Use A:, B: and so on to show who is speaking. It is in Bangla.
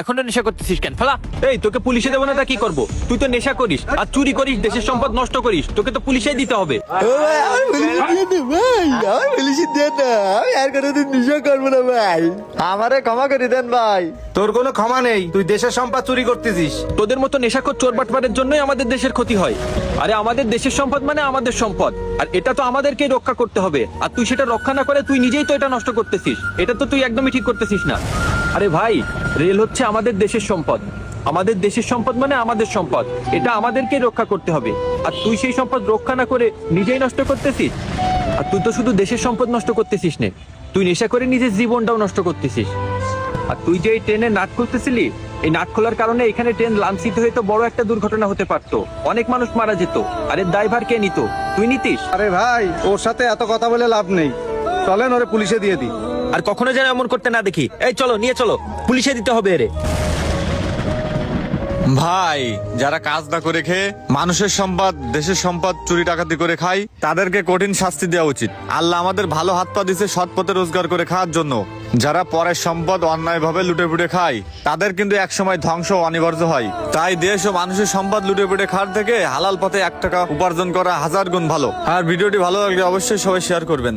A: এখনও নেশা করতেছিস কেন? ফেলা।
B: এই তোকে পুলিশে দেবো না তা কি করব? তুই তো নেশা করিস আর চুরি করিস দেশের সম্পদ নষ্ট করিস তোকে তো পুলিশেই দিতে হবে।
C: আমার পুলিশে পুলিশে ক্ষমা করে দেন ভাই
D: তোর কোনো ক্ষমা নেই তুই দেশের সম্পদ চুরি করতেছিস।
B: তোদের মতো নেশাখোর চোর বাটপারের জন্যই আমাদের দেশের ক্ষতি হয়। আরে আমাদের দেশের সম্পদ মানে আমাদের সম্পদ। আর এটা তো রক্ষা করতে হবে। আর তুই সেটা রক্ষা না করে তুই নিজেই তো এটা নষ্ট করতেছিস। এটা তো তুই একদমই ঠিক করতেছিস না। আরে ভাই, রেল হচ্ছে আমাদের দেশের সম্পদ। আমাদের দেশের সম্পদ মানে আমাদের সম্পদ। এটা আমাদেরকেই রক্ষা করতে হবে। আর তুই সেই সম্পদ রক্ষা না করে নিজেই নষ্ট করতেছিস? আর তুই তো শুধু দেশের সম্পদ নষ্ট করতেছিস নে। তুই নেশা করে নিজের জীবনটাও নষ্ট করতেছিস। আর তুই যে এই ট্রেনে নাট খুলতেছিলি এই নাট খোলার কারণে এখানে ট্রেন লাঞ্ছিত হয়ে তো বড় একটা দুর্ঘটনা হতে পারতো। অনেক মানুষ মারা যেত। আরে ড্রাইভার কে নিত? তুই নিতিস?
D: আরে ভাই, ওর সাথে এত কথা বলে লাভ নেই। চলেন ওরে পুলিশে দিয়ে দিই।
B: আর কখনো যেন এমন করতে না দেখি। এই, চলো, নিয়ে চলো। পুলিশে দিতে হবে এরে।
E: ভাই, যারা কাজ না করে খেয়ে মানুষের সম্পদ, দেশের সম্পদ, চুরি ডাকাতি করে খায়, তাদেরকে কঠিন শাস্তি দেওয়া উচিত। আল্লাহ আমাদের ভালো হাত পা দিছে সৎ পথে রোজগার করে খাওয়ার জন্য। যারা পরের সম্পদ অন্যায় ভাবে লুটে পুটে খায়, তাদের কিন্তু একসময় ধ্বংস অনিবার্য হয়। তাই দেশ ও মানুষের সম্পদ লুটে পুটে খাওয়ার থেকে হালাল পথে এক টাকা উপার্জন করা হাজার গুণ ভালো। আর ভিডিওটি ভালো লাগলে অবশ্যই সবাই শেয়ার করবেন।